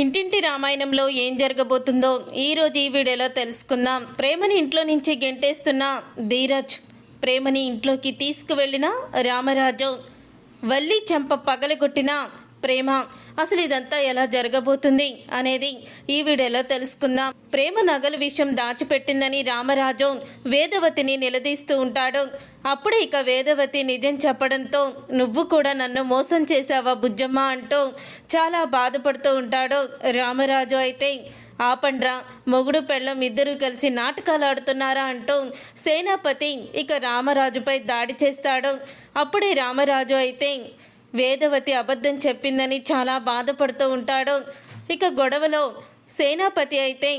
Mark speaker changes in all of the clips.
Speaker 1: ఇంటింటి రామాయణంలో ఏం జరగబోతుందో ఈరోజు ఈ వీడియోలో తెలుసుకుందాం. ప్రేమని ఇంట్లో నుంచి గెంటేస్తున్న ధీరజ్ ప్రేమని ఇంట్లోకి తీసుకువెళ్ళిన రామరాజు వల్లి చెంప పగలగొట్టిన ప్రేమ. అసలు ఇదంతా ఎలా జరగబోతుంది అనేది ఈ వీడియోలో తెలుసుకుందాం. ప్రేమ నగలు విషయం దాచిపెట్టిందని రామరాజు వేదవతిని నిలదీస్తూ ఉంటాడు. అప్పుడే ఇక వేదవతి నిజం చెప్పడంతో నువ్వు కూడా నన్ను మోసం చేశావా బుజ్జమ్మ? అంటూ చాలా బాధపడుతూ ఉంటాడు రామరాజు అయితే. ఆపండ్రా మొగుడు పెళ్ళం ఇద్దరూ కలిసి నాటకాలు ఆడుతున్నారా? అంటూ సేనాపతి ఇక రామరాజుపై దాడి చేస్తాడు. అప్పుడే రామరాజు అయితే వేదవతి అబద్ధం చెప్పిందని చాలా బాధపడుతూ ఉంటాడు. ఇక గొడవలో సేనాపతి అయితే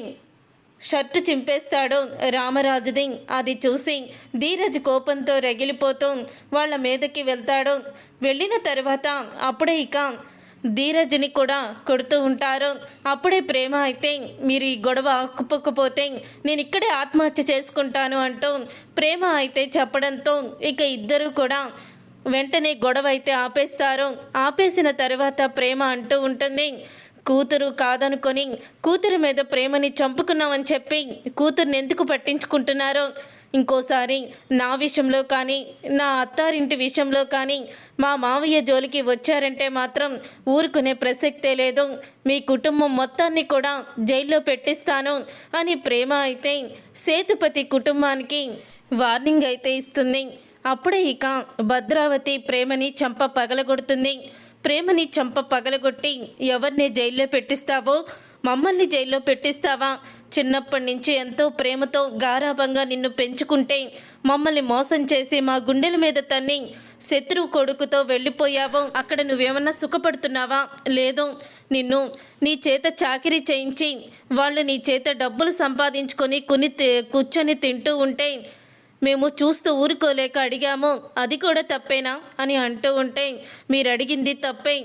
Speaker 1: షర్టు చింపేస్తాడు. రామరాజుది అది చూసి ధీరజ్ కోపంతో రగిలిపోతూ వాళ్ళ మీదకి వెళ్తాడు. వెళ్ళిన తర్వాత అప్పుడే ఇక ధీరజ్ని కూడా కొడుతూ ఉంటారు. అప్పుడే ప్రేమ అయితే మీరు ఈ గొడవ ఆకుపోకపోతే నేను ఇక్కడే ఆత్మహత్య చేసుకుంటాను అంటూ ప్రేమ అయితే చెప్పడంతో ఇక ఇద్దరు కూడా వెంటనే గొడవ అయితే ఆపేస్తారు. ఆపేసిన తర్వాత ప్రేమ అంటూ ఉంటుంది. కూతురు కాదనుకొని కూతురు మీద ప్రేమని చంపుకున్నామని చెప్పి కూతుర్ని ఎందుకు పట్టించుకుంటున్నారో? ఇంకోసారి నా విషయంలో కానీ నా అత్తారింటి విషయంలో కానీ మా మావయ్య జోలికి వచ్చారంటే మాత్రం ఊరుకునే ప్రసక్తే లేదు. మీ కుటుంబం మొత్తాన్ని కూడా జైల్లో పెట్టిస్తాను అని ప్రేమ అయితే సేతుపతి కుటుంబానికి వార్నింగ్ అయితే ఇస్తుంది. అప్పుడే ఇక భద్రావతి ప్రేమని చంప పగలగొడుతుంది. ప్రేమని చంప పగలగొట్టి ఎవరిని జైల్లో పెట్టిస్తావో మమ్మల్ని జైల్లో పెట్టిస్తావా? చిన్నప్పటి నుంచి ఎంతో ప్రేమతో గారాభంగా నిన్ను పెంచుకుంటే మమ్మల్ని మోసం చేసి మా గుండెల మీద తన్ని శత్రువు కొడుకుతో వెళ్ళిపోయావు అక్కడ నువ్వేమన్నా సుఖపడుతున్నావా? లేదు నిన్ను నీ చేత చాకిరీ చేయించి వాళ్ళు నీ చేత డబ్బులు సంపాదించుకొని కుని కూర్చొని తింటూ ఉంటే మేము చూస్తూ ఊరుకోలేక అడిగాము అది కూడా తప్పేనా? అని అంటూ ఉంటే మీరు అడిగింది తప్పే.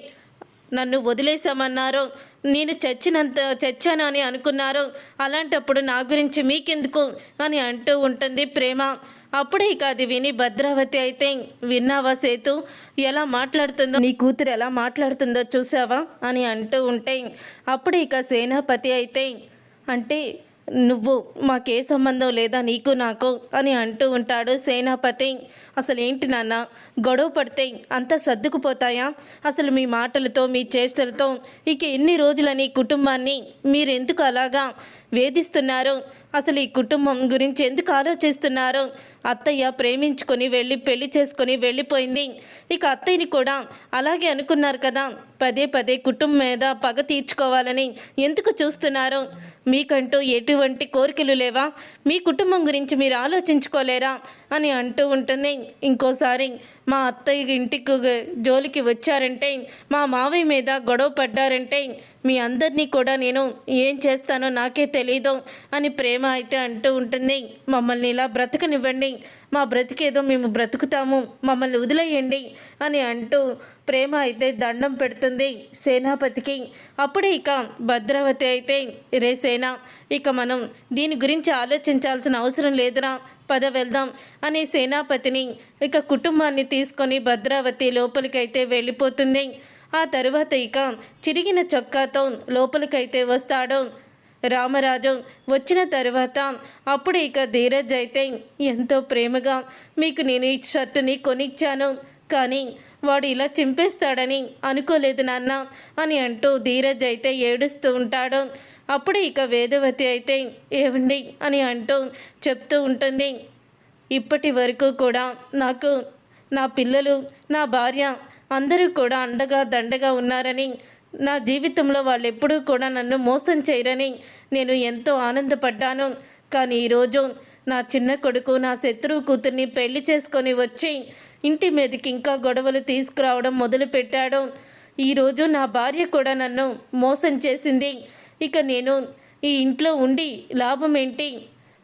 Speaker 1: నన్ను వదిలేశామన్నారు. నేను చచ్చినంత చచ్చాను అని అనుకున్నారు. అలాంటప్పుడు నా గురించి మీకెందుకు? అని అంటూ ఉంటుంది ప్రేమ. అప్పుడే ఇక అది విని భద్రావతి అయితే విన్నావా సేతు? ఎలా మాట్లాడుతుందో నీ కూతురు ఎలా మాట్లాడుతుందో చూసావా అని అంటూ ఉంటే అప్పుడే ఇక సేనాపతి అయితే అంటే నువ్వు మాకే సంబంధం లేదా నీకు నాకు అని అంటూ ఉంటాడు సేనాపతి. అసలు ఏంటి నాన్న? గొడవ పడితే అంతా సర్దుకుపోతాయా? అసలు మీ మాటలతో మీ చేష్టలతో ఇక ఎన్ని రోజులని కుటుంబాన్ని మీరు ఎందుకు అలాగా వేధిస్తున్నారు. అసలు ఈ కుటుంబం గురించి ఎందుకు ఆలోచిస్తున్నారు? అత్తయ్య ప్రేమించుకొని వెళ్ళి పెళ్ళి చేసుకొని వెళ్ళిపోయింది. ఇక అత్తయ్యని కూడా అలాగే అనుకున్నారు కదా. పదే పదే కుటుంబం మీద పగ తీర్చుకోవాలని ఎందుకు చూస్తున్నారు? మీకంటూ ఎటువంటి కోరికలు లేవా? మీ కుటుంబం గురించి మీరు ఆలోచించుకోలేరా? అని అంటూ ఉంటుంది. ఇంకోసారి మా అత్తయ్య ఇంటికి జోలికి వచ్చారంటే మా మావయ్య మీద గొడవ పడ్డారంటే మీ అందరినీ కూడా నేను ఏం చేస్తానో నాకే తెలీదు అని ప్రేమ అయితే అంటూ ఉంటుంది. మమ్మల్ని ఇలా బ్రతకనివ్వండి. మా బ్రతికేదో మేము బ్రతుకుతాము మమ్మల్ని వదిలేయండి అని అంటూ ప్రేమ అయితే దండం పెడుతుంది సేనాపతికి. అప్పుడే ఇక భద్రావతి అయితే రే సేన ఇక మనం దీని గురించి ఆలోచించాల్సిన అవసరం లేదురా పద వెళ్దాం అనే సేనాపతిని ఇక కుటుంబాన్ని తీసుకొని భద్రావతి లోపలికైతే వెళ్ళిపోతుంది. ఆ తరువాత ఇక చిరిగిన చొక్కాతో లోపలికైతే వస్తాడు. రామరాజు వచ్చిన తరువాత అప్పుడు ఇక ధీరజ్ అయితే ఎంతో ప్రేమగా మీకు నేను ఈ షర్టుని కొనిచ్చాను కానీ వాడు ఇలా చింపేస్తాడని అనుకోలేదు నాన్న అని అంటూ ధీరజ్ అయితే ఏడుస్తూ ఉంటాడు. అప్పుడు ఇక వేదవతి అయితే ఏవండి? అని అంటూ చెప్తూ ఉంటుంది. ఇప్పటి వరకు కూడా నాకు నా పిల్లలు నా భార్య అందరూ కూడా అండగా దండగా ఉన్నారని నా జీవితంలో వాళ్ళు ఎప్పుడూ కూడా నన్ను మోసం చేయరని నేను ఎంతో ఆనందపడ్డాను. కానీ ఈరోజు నా చిన్న కొడుకు నా శత్రువు కూతుర్ని పెళ్ళి చేసుకొని వచ్చి ఇంటి మీదకి ఇంకా గొడవలు తీసుకురావడం మొదలుపెట్టాడు. ఈరోజు నా భార్య కూడా నన్ను మోసం చేసింది. ఇక నేను ఈ ఇంట్లో ఉండి లాభం ఏంటి?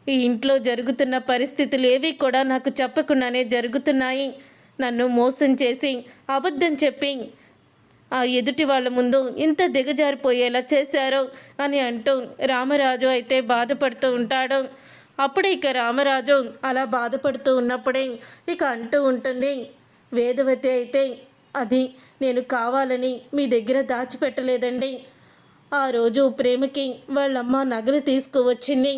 Speaker 1: ఈ ఇంట్లో జరుగుతున్న పరిస్థితులు ఏవి కూడా నాకు చెప్పకుండానే జరుగుతున్నాయి. నన్ను మోసం చేసి అబద్ధం చెప్పి ఆ ఎదుటి వాళ్ళ ముందు ఇంత దిగజారిపోయేలా చేశారు అని అంటూ రామరాజు అయితే బాధపడుతూ ఉంటాడు. అప్పుడే ఇక రామరాజు అలా బాధపడుతూ ఉన్నప్పుడే ఇక అంటూ ఉంటుంది వేదవతి అయితే అది నేను కావాలని మీ దగ్గర దాచిపెట్టలేదండి. ఆ రోజు ప్రేమకి వాళ్ళమ్మ నగలు తీసుకువచ్చింది.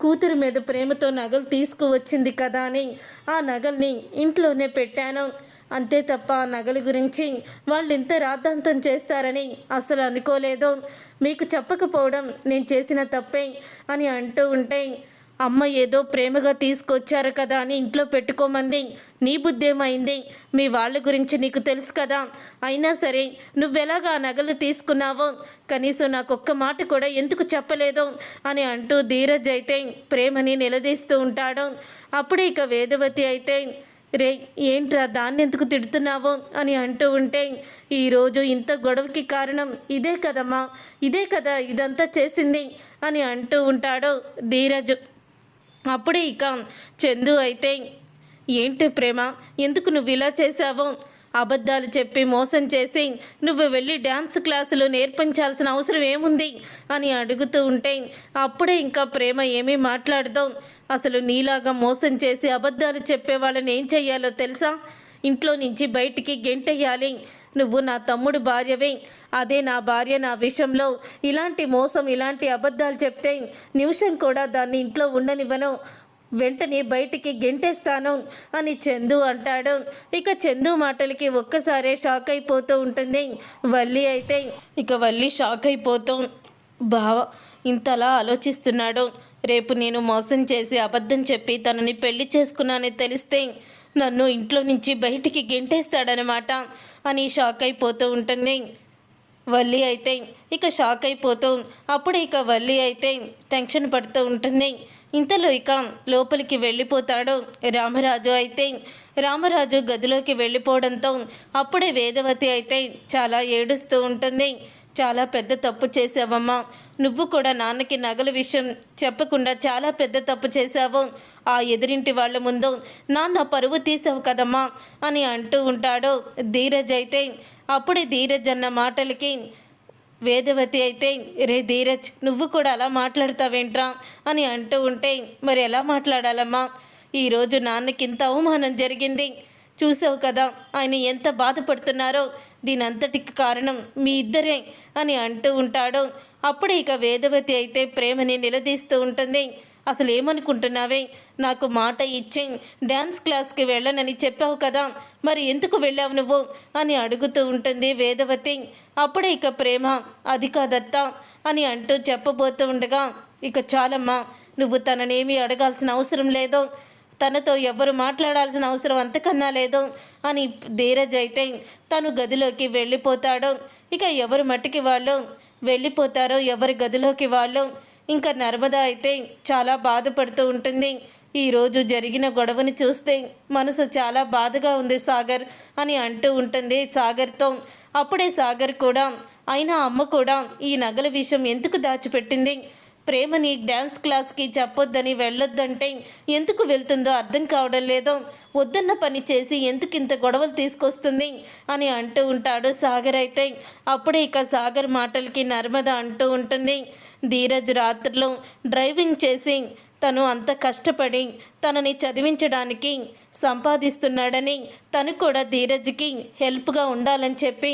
Speaker 1: కూతురు మీద ప్రేమతో నగలు తీసుకువచ్చింది కదా అని ఆ నగల్ని ఇంట్లోనే పెట్టాను. అంతే తప్ప ఆ నగల గురించి వాళ్ళు ఇంత రాద్ధాంతం చేస్తారని అసలు అనుకోలేదు. మీకు చెప్పకపోవడం నేను చేసిన తప్పే అని అంటూ ఉంటే అమ్మ ఏదో ప్రేమగా తీసుకొచ్చారు కదా అని ఇంట్లో పెట్టుకోమంది. నీ బుద్ధేమైంది? మీ వాళ్ళ గురించి నీకు తెలుసు కదా. అయినా సరే నువ్వెలాగా ఆ నగలు తీసుకున్నావో? కనీసం నాకు ఒక్క మాట కూడా ఎందుకు చెప్పలేదు? అని అంటూ ధీరజ్ అయితే ప్రేమని నిలదీస్తూ ఉంటాడు. అప్పుడే ఇక వేదవతి అయితే రే ఏంట్రా దాన్ని ఎందుకు తిడుతున్నావు అని అంటూ ఉంటే ఈరోజు ఇంత గొడవకి కారణం ఇదే కదమ్మా ఇదే కదా ఇదంతా చేసింది అని అంటూ ఉంటాడు ధీరజ్. అప్పుడే ఇక చందు అయితే ఏంటి ప్రేమ ఎందుకు నువ్వు ఇలా చేసావు అబద్ధాలు చెప్పి మోసం చేసి నువ్వు వెళ్ళి డ్యాన్స్ క్లాసులు నేర్పించాల్సిన అవసరం ఏముంది? అని అడుగుతూ ఉంటే అప్పుడే ఇంకా ప్రేమ ఏమీ మాట్లాడదాం. అసలు నీలాగా మోసం చేసి అబద్ధాలు చెప్పే వాళ్ళని ఏం చెయ్యాలో తెలుసా? ఇంట్లో నుంచి బయటికి గెంటెయ్యాలి నువ్వు నా తమ్ముడు భార్యవే. అదే నా భార్య నా విషయంలో ఇలాంటి మోసం ఇలాంటి అబద్ధాలు చెప్తే నిమిషం కూడా దాన్ని ఇంట్లో ఉండనివ్వను. వెంటనే బయటికి గెంటేస్తాను అని చందు అంటాడు. ఇక చందు మాటలకి ఒక్కసారే షాక్ అయిపోతూ ఉంటుంది. వల్లి అయితే ఇక వల్లి షాక్ అయిపోతూ బావ ఇంతలా ఆలోచిస్తున్నాడు. రేపు నేను మోసం చేసి అబద్ధం చెప్పి తనని పెళ్ళి చేసుకున్నానని తెలిస్తే నన్ను ఇంట్లో నుంచి బయటికి గెంటేస్తాడనమాట అని షాక్ అయిపోతూ ఉంటుంది. వల్లి అయితే ఇక షాక్ అయిపోతూ అప్పుడు ఇక వల్లి అయితే టెన్షన్ పడుతూ ఉంటుంది. ఇంతలో ఇక లోపలికి వెళ్ళిపోతాడు రామరాజు అయితే. రామరాజు గదిలోకి వెళ్ళిపోవడంతో అప్పుడే వేదవతి అయితే చాలా ఏడుస్తూ ఉంటుంది. చాలా పెద్ద తప్పు చేసావమ్మా. నువ్వు కూడా నాన్నకి నగల విషయం చెప్పకుండా చాలా పెద్ద తప్పు చేశావు. ఆ ఎదురింటి వాళ్ళ ముందు నాన్న పరువు తీసావు కదమ్మా అని అంటూ ఉంటాడు ధీరజ్ అయితే. అప్పుడే ధీరజ్ అన్న మాటలకి వేదవతి అయితే రే ధీరజ్ నువ్వు కూడా అలా మాట్లాడతావేంట్రా? అని అంటూ ఉంటే మరి ఎలా మాట్లాడాలమ్మా? ఈరోజు నాన్నకి ఇంత అవమానం జరిగింది. చూసావు కదా ఆయన ఎంత బాధపడుతున్నారో. దీనంతటికి కారణం మీ ఇద్దరే అని అంటూ ఉంటాడు. అప్పుడే ఇక వేదవతి అయితే ప్రేమని నిలదీస్తూ ఉంటుంది. అసలు ఏమనుకుంటున్నావే? నాకు మాట ఇచ్చి డ్యాన్స్ క్లాస్కి వెళ్ళనని చెప్పావు కదా. మరి ఎందుకు వెళ్ళావు నువ్వు? అని అడుగుతూ ఉంటుంది వేదవతి. అప్పుడే ఇక ప్రేమ అది కాదత్త అని అంటూ చెప్పబోతూ ఉండగా ఇక చాలమ్మా నువ్వు తననేమి అడగాల్సిన అవసరం లేదు. తనతో ఎవరు మాట్లాడాల్సిన అవసరం అంతకన్నా లేదు. అని ధీరజ్ అయితే తను గదిలోకి వెళ్ళిపోతాడు. ఇక ఎవరు మట్టికి వాళ్ళు? వెళ్ళిపోతారో ఎవరి గదిలోకి వాళ్ళు. ఇంకా నర్మద అయితే చాలా బాధపడుతూ ఉంటుంది. ఈరోజు జరిగిన గొడవని చూస్తే మనసు చాలా బాధగా ఉంది సాగర్ అని అంటూ ఉంటుంది సాగర్తో. అప్పుడే సాగర్ కూడా అయినా అమ్మ కూడా ఈ నగల విషయం ఎందుకు దాచిపెట్టింది? ప్రేమని డ్యాన్స్ క్లాస్కి చెప్పొద్దని వెళ్ళొద్దంటే ఎందుకు వెళ్తుందో అర్థం కావడం లేదో. వద్దన్న పని చేసి ఎందుకు ఇంత గొడవలు తీసుకొస్తుంది అని అంటూ ఉంటాడు సాగర్ అయితే. అప్పుడే ఇక సాగర్ మాటలకి నర్మద అంటూ ఉంటుంది. ధీరజ్ రాత్రిలో డ్రైవింగ్ చేసి తను అంత కష్టపడి తనని చదివించడానికి సంపాదిస్తున్నాడని తను కూడా ధీరజ్కి హెల్ప్గా ఉండాలని చెప్పి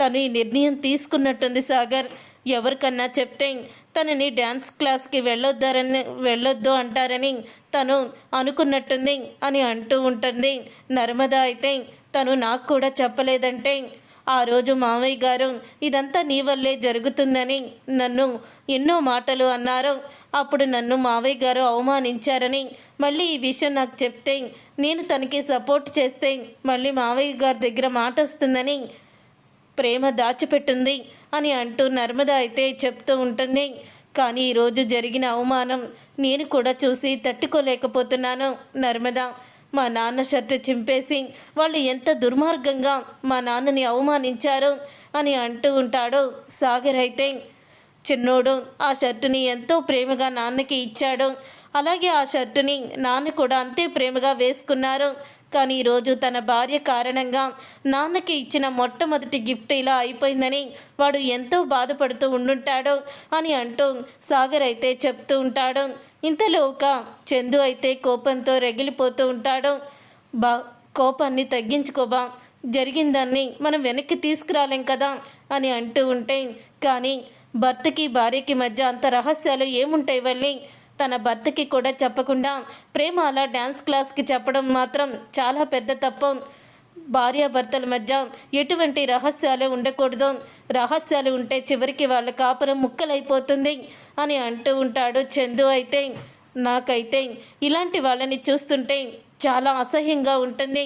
Speaker 1: తను ఈ నిర్ణయం తీసుకున్నట్టుంది సాగర్. ఎవరికన్నా చెప్తే తనని డ్యాన్స్ క్లాస్కి వెళ్ళొద్దారని వెళ్ళొద్దు అంటారని తను అనుకున్నట్టుంది అని అంటూ ఉంటుంది. నర్మద అయితే తను నాకు కూడా చెప్పలేదంటే ఆ రోజు మావయ్య గారు ఇదంతా నీ వల్లే జరుగుతుందని నన్ను ఎన్నో మాటలు అన్నారు. అప్పుడు నన్ను మావయ్య గారు అవమానించారని మళ్ళీ ఈ విషయం నాకు చెప్తే నేను తనకి సపోర్ట్ చేస్తే మళ్ళీ మావయ్య గారి దగ్గర మాట వస్తుందని ప్రేమ దాచిపెట్టింది. అని అంటూ నర్మద అయితే చెప్తూ ఉంటుంది. కానీ ఈరోజు జరిగిన అవమానం నేను కూడా చూసి తట్టుకోలేకపోతున్నాను నర్మద. మా నాన్న షర్టు చింపేసి వాళ్ళు ఎంత దుర్మార్గంగా మా నాన్నని అవమానించారు అని అంటూ ఉంటాడు సాగర్ అయితే. చిన్నోడు ఆ షర్టుని ఎంతో ప్రేమగా నాన్నకి ఇచ్చాడు. అలాగే ఆ షర్టుని నాన్న కూడా అంతే ప్రేమగా వేసుకున్నారు. కానీ ఈరోజు తన భార్య కారణంగా నాన్నకి ఇచ్చిన మొట్టమొదటి గిఫ్ట్ ఇలా అయిపోయిందని వాడు ఎంతో బాధపడుతూ ఉండుంటాడు అని అంటూ సాగర్ అయితే చెప్తూ ఉంటాడు. ఇంతలో ఒక చందు అయితే కోపంతో రగిలిపోతూ ఉంటాడు. బా కోపాన్ని తగ్గించుకోబా జరిగిందాన్ని మనం వెనక్కి తీసుకురాలేం కదా అని అంటూ ఉంటే కానీ భర్తకి భార్యకి మధ్య అంత రహస్యాలు ఏముంటాయి వల్లి? తన భర్తకి కూడా చెప్పకుండా ప్రేమ అలా డ్యాన్స్ క్లాస్కి చెప్పడం మాత్రం చాలా పెద్ద తప్పు. భార్యాభర్తల మధ్య ఎటువంటి రహస్యాలు ఉండకూడదు. రహస్యాలు ఉంటే చివరికి వాళ్ళ కాపురం ముక్కలైపోతుంది అని అంటూ ఉంటాడు చందు అయితే. నాకైతే ఇలాంటి వాళ్ళని చూస్తుంటే చాలా అసహ్యంగా ఉంటుంది.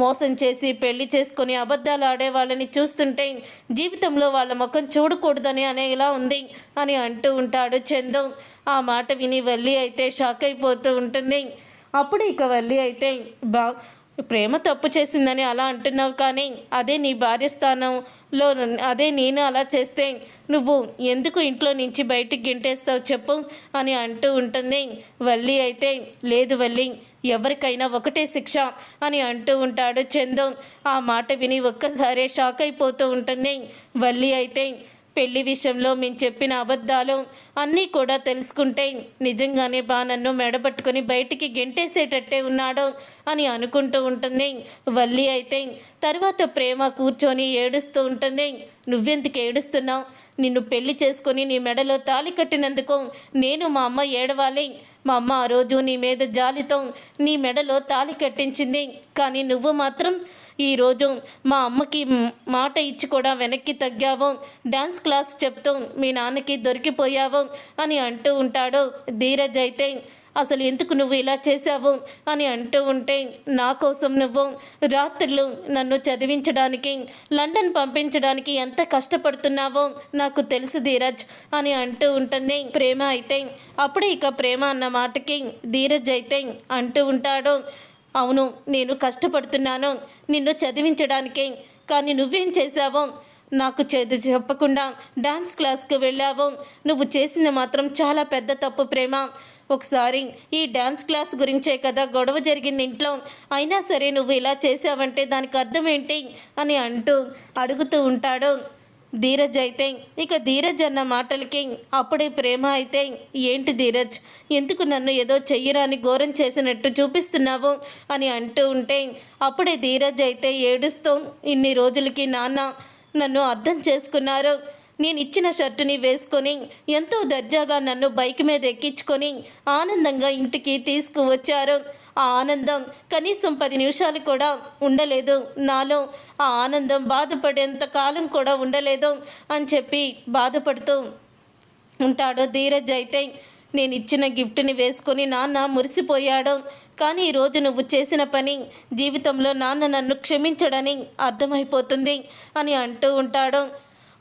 Speaker 1: మోసం చేసి పెళ్ళి చేసుకొని అబద్ధాలు ఆడే వాళ్ళని చూస్తుంటే జీవితంలో వాళ్ళ ముఖం చూడకూడదని అనేలా ఉంది అని అంటూ ఉంటాడు చందు. ఆ మాట విని వల్లి అయితే షాక్ అయిపోతూ ఉంటుంది. అప్పుడు ఇక వల్లి అయితే బా ప్రేమ తప్పు చేసిందని అలా అంటున్నావు కానీ అదే నీ భార్య స్థానంలో అదే నేను అలా చేస్తే నువ్వు ఎందుకు ఇంట్లో నుంచి బయటికి గింటేస్తావు చెప్పు అని అంటూ ఉంటుంది. వల్లి అయితే లేదు వల్లి ఎవరికైనా ఒకటే శిక్ష అని అంటూ ఉంటాడు చందు. ఆ మాట విని ఒక్కసారే షాక్ అయిపోతూ ఉంటుంది. వల్లి అయితే పెళ్ళి విషయంలో మేము చెప్పిన అబద్ధాలు అన్నీ కూడా తెలుసుకుంటే నిజంగానే బా నన్ను మెడబట్టుకొని బయటికి గెంటేసేటట్టే ఉన్నాడు అని అనుకుంటూ ఉంటుంది. వల్లి అయితే తర్వాత ప్రేమ కూర్చొని ఏడుస్తూ ఉంటుంది. నువ్వెందుకు ఏడుస్తున్నావు? నిన్ను పెళ్ళి చేసుకొని నీ మెడలో తాలి కట్టినందుకు నేను మా అమ్మ ఏడవాలి. మా అమ్మ ఆ రోజు నీ మీద జాలితో నీ మెడలో తాలి కట్టించింది. కానీ నువ్వు మాత్రం ఈరోజు మా అమ్మకి మాట ఇచ్చి కూడా వెనక్కి తగ్గావు. డ్యాన్స్ క్లాస్ చెప్తూ మీ నాన్నకి దొరికిపోయావు అని అంటూ ఉంటాడు ధీరజ్ అయితే. అసలు ఎందుకు నువ్వు ఇలా చేశావు అని అంటూ ఉంటే నా కోసం నువ్వు రాత్రులు నన్ను చదివించడానికి లండన్ పంపించడానికి ఎంత కష్టపడుతున్నావో నాకు తెలుసు ధీరజ్ అని అంటూ ఉంటుంది ప్రేమ అయితే. అప్పుడే ఇక ప్రేమ అన్న మాటకి ధీరజ్ అయితే అంటూ ఉంటాడు. అవును నేను కష్టపడుతున్నాను. నిన్ను చదివించడానికే. కానీ నువ్వేం చేశావో? నాకు చేదు చెప్పకుండా డాన్స్ క్లాస్కి వెళ్ళావు. నువ్వు చేసింది మాత్రం చాలా పెద్ద తప్పు ప్రేమ. ఒకసారి ఈ డాన్స్ క్లాస్ గురించే కదా గొడవ జరిగింది ఇంట్లో. అయినా సరే నువ్వు ఇలా చేసావంటే దానికి అర్థం ఏంటి? అని అంటూ అడుగుతూ ఉంటాడు. ధీరజ్ అయితే ఇక ధీరజ్ అన్న మాటలకి అప్పుడే ప్రేమ అయితే ఏంటి ధీరజ్? ఎందుకు నన్ను ఏదో చెయ్యరాని ఘోరం చేసినట్టు చూపిస్తున్నావు? అని అంటూ ఉంటే అప్పుడే ధీరజ్ అయితే ఏడుస్తూ ఇన్ని రోజులకి నాన్న నన్ను అర్థం చేసుకున్నారు. నేను ఇచ్చిన షర్టుని వేసుకొని ఎంతో దర్జాగా నన్ను బైక్ మీద ఎక్కించుకొని ఆనందంగా ఇంటికి తీసుకువచ్చారు. ఆ ఆనందం కనీసం పది నిమిషాలు కూడా ఉండలేదు. నాలో ఆ ఆనందం బాధపడేంత కాలం కూడా ఉండలేదు అని చెప్పి బాధపడుతూ ఉంటాడు. ధీరజ్ అయితే నేను ఇచ్చిన గిఫ్ట్ని వేసుకొని నాన్న మురిసిపోయాడు. కానీ ఈరోజు నువ్వు చేసిన పని జీవితంలో నాన్న నన్ను క్షమించడని అర్థమైపోతుంది అని అంటూ ఉంటాడు.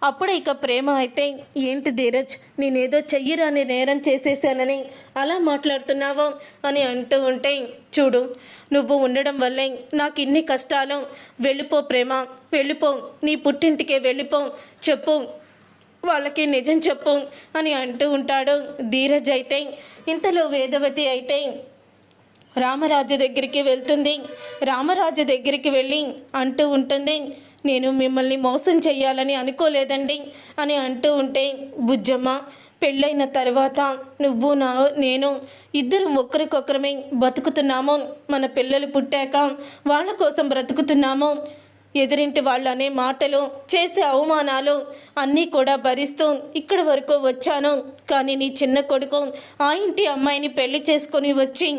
Speaker 1: అప్పుడు ఇక ప్రేమ అయితే ఏంటి ధీరజ్ నేనేదో చెయ్యరాని నేరం చేసేసానని అలా మాట్లాడుతున్నావు? అని అంటూ ఉంటే చూడు నువ్వు ఉండడం వల్లే నాకు ఇన్ని కష్టాలు. వెళ్ళిపో ప్రేమ వెళ్ళిపో. నీ పుట్టింటికే వెళ్ళిపో. చెప్పు. వాళ్ళకి నిజం చెప్పు. అని అంటూ ఉంటాడు ధీరజ్ అయితే. ఇంతలో వేదవతి అయితే రామరాజు దగ్గరికి వెళ్తుంది. రామరాజు దగ్గరికి వెళ్ళి అంటూ ఉంటుంది. నేను మిమ్మల్ని మోసం చేయాలని అనుకోలేదండి అని అంటూ ఉంటే బుజ్జమ్మ పెళ్ళైన తర్వాత నువ్వు నా నేను ఇద్దరం ఒకరికొకరమే బతుకుతున్నాము. మన పిల్లలు పుట్టాక వాళ్ళ కోసం బ్రతుకుతున్నాము. ఎదురింటి వాళ్ళు అనే మాటలు చేసే అవమానాలు అన్నీ కూడా భరిస్తూ ఇక్కడి వరకు వచ్చాను. కానీ నీ చిన్న కొడుకు ఆ ఇంటి అమ్మాయిని పెళ్ళి చేసుకొని వచ్చి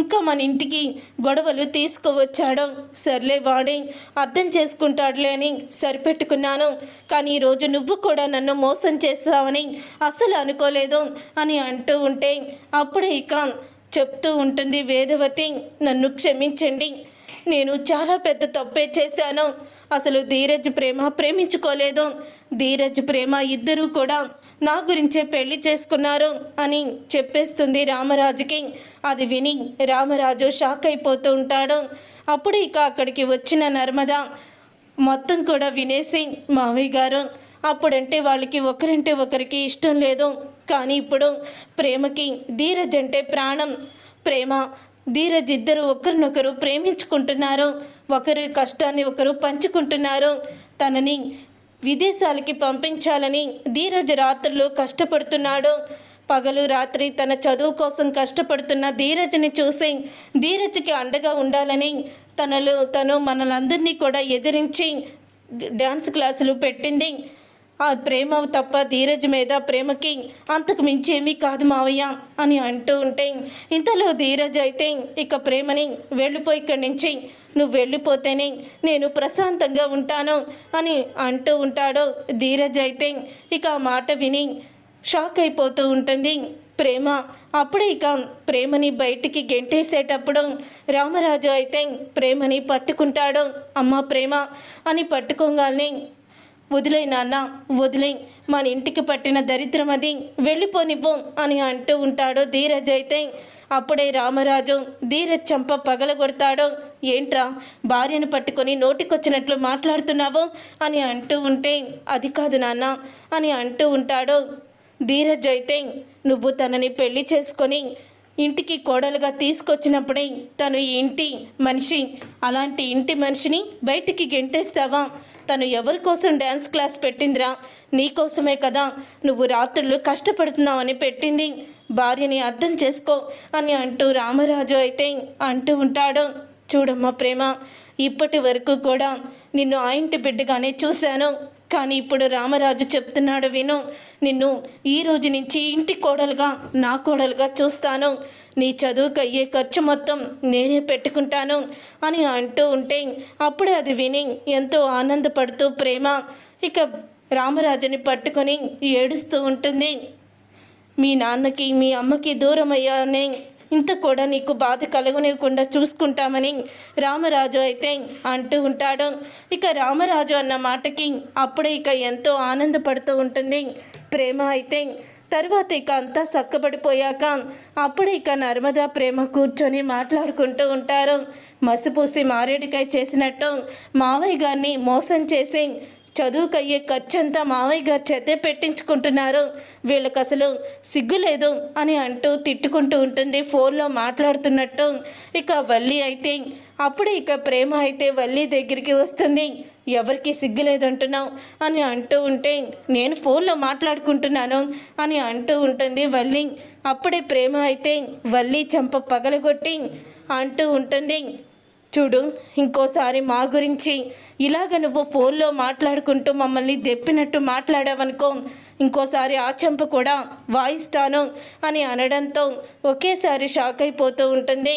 Speaker 1: ఇంకా మన ఇంటికి గొడవలు తీసుకువచ్చాడు. సర్లే వాడి అర్థం చేసుకుంటాడులే అని సరిపెట్టుకున్నాను. కానీ ఈరోజు నువ్వు కూడా నన్ను మోసం చేస్తావని అసలు అనుకోలేదు అని అంటూ ఉంటే అప్పుడే ఇక చెప్తూ ఉంటుంది వేదవతి నన్ను క్షమించండి. నేను చాలా పెద్ద తప్పే చేశాను. అసలు ధీరజ్ ప్రేమ ప్రేమించుకోలేదు. ధీరజ్ ప్రేమ ఇద్దరూ కూడా నా గురించే పెళ్ళి చేసుకున్నారు అని చెప్పేస్తుంది రామరాజుకి. అది విని రామరాజు షాక్ అయిపోతూ ఉంటాడు. అప్పుడు ఇక అక్కడికి వచ్చిన నర్మద మొత్తం కూడా వినేసి మావయ్య గారు అప్పుడంటే వాళ్ళకి ఒకరంటే ఒకరికి ఇష్టం లేదు. కానీ ఇప్పుడు ప్రేమకి ధీరజ్ అంటే ప్రాణం. ప్రేమ ధీరజ్ ఇద్దరు ఒకరినొకరు ప్రేమించుకుంటున్నారు. ఒకరి కష్టాన్ని ఒకరు పంచుకుంటున్నారు. తనని విదేశాలకి పంపించాలని ధీరజ్ రాత్రులు కష్టపడుతున్నాడు. పగలు రాత్రి తన చదువు కోసం కష్టపడుతున్న ధీరజ్ని చూసి ధీరజ్కి అండగా ఉండాలని తనలో తను మనలందరినీ కూడా ఎదిరించి డ్యాన్స్ క్లాసులు పెట్టింది. ఆ ప్రేమ తప్ప ధీరజ్ మీద ప్రేమకి అంతకు మించేమీ కాదు మావయ్య అని అంటూ ఉంటే ఇంతలో ధీరజ్ అయితే ఇక ప్రేమని వెళ్ళిపోయి ఇక్కడి నుంచి. నువ్వు వెళ్ళిపోతేనే నేను ప్రశాంతంగా ఉంటాను అని అంటూ ఉంటాడు ధీరజ్ అయితే. ఇక ఆ మాట విని షాక్ అయిపోతూ ఉంటుంది ప్రేమ. అప్పుడే ఇక ప్రేమని బయటికి గెంటేసేటప్పుడు రామరాజు అయితే ప్రేమని పట్టుకుంటాడు. అమ్మ ప్రేమ అని పట్టుకోగానే వదిలే నాన్న వదిలే మన ఇంటికి పట్టిన దరిద్రం అది. వెళ్ళిపోనివ్వు అని అంటూ ఉంటాడు ధీరజ్ అయితే. అప్పుడే రామరాజు ధీరజ్ చంప పగలగొడతాడు. ఏంట్రా భార్యను పట్టుకొని నోటికొచ్చినట్లు మాట్లాడుతున్నావు అని అంటూ ఉంటే అది కాదు నాన్న అని అంటూ ఉంటాడు ధీరజ్ అయితే. నువ్వు తనని పెళ్ళి చేసుకొని ఇంటికి కోడలుగా తీసుకొచ్చినప్పుడే తను ఇంటి మనిషి అలాంటి ఇంటి మనిషిని బయటికి గెంటేస్తావా? తను ఎవరి కోసం డ్యాన్స్ క్లాస్ పెట్టిందిరా? నీకోసమే కదా నువ్వు రాత్రులు కష్టపడుతున్నావని పెట్టింది. భార్యని అర్థం చేసుకో అని అంటూ రామరాజు అయితే అంటూ ఉంటాడు. చూడమ్మా ప్రేమ ఇప్పటి వరకు కూడా నిన్ను ఆ ఇంటి బిడ్డగానే చూశాను. కానీ ఇప్పుడు రామరాజు చెప్తున్నాడు విను. నిన్ను ఈ రోజు నుంచి ఇంటి కోడలుగా నా కోడలుగా చూస్తాను. నీ చదువుకు అయ్యే ఖర్చు మొత్తం నేనే పెట్టుకుంటాను అని అంటూ ఉంటే అప్పుడే అది విని ఎంతో ఆనందపడుతూ ప్రేమ ఇక రామరాజుని పట్టుకొని ఏడుస్తూ ఉంటుంది. మీ నాన్నకి మీ అమ్మకి దూరం అయ్యానే ఇంత కూడా నీకు బాధ కలగనివ్వకుండా చూసుకుంటామని రామరాజు అయితే అంటూ ఉంటాడు. ఇక రామరాజు అన్న మాటకి అప్పుడే ఇక ఎంతో ఆనందపడుతూ ఉంటుంది. ప్రేమ అయితే తర్వాత ఇక అంతా చక్కబడిపోయాక అప్పుడు ఇక నర్మదా ప్రేమ కూర్చొని మాట్లాడుకుంటూ ఉంటారు. మసిపూసి మారేడుకాయ చేసినట్టు మావయ్య గారిని మోసం చేసి చదువుకయ్యే ఖర్చంతా మావయ్య గారి చేతే పెట్టించుకుంటున్నారు. వీళ్ళకి అసలు సిగ్గు లేదు అని అంటూ తిట్టుకుంటూ ఉంటుంది. ఫోన్లో మాట్లాడుతున్నట్టు ఇక వల్లి అయితే అప్పుడు ఇక ప్రేమ అయితే వల్లి దగ్గరికి వస్తుంది. ఎవరికి సిగ్గు లేదంటున్నావు అని అంటూ ఉంటే నేను ఫోన్లో మాట్లాడుకుంటున్నాను అని అంటూ ఉంటుంది వల్లి. అప్పుడే ప్రేమ అయితే వల్లి చంప పగలగొట్టి అంటూ ఉంటుంది. చూడు ఇంకోసారి మా గురించి ఇలాగ నువ్వు ఫోన్లో మాట్లాడుకుంటూ మమ్మల్ని దెప్పినట్టు మాట్లాడావనుకో ఇంకోసారి ఆ చెంప కూడా వాయిస్తాను అని అనడంతో ఒకేసారి షాక్ అయిపోతూ ఉంటుంది.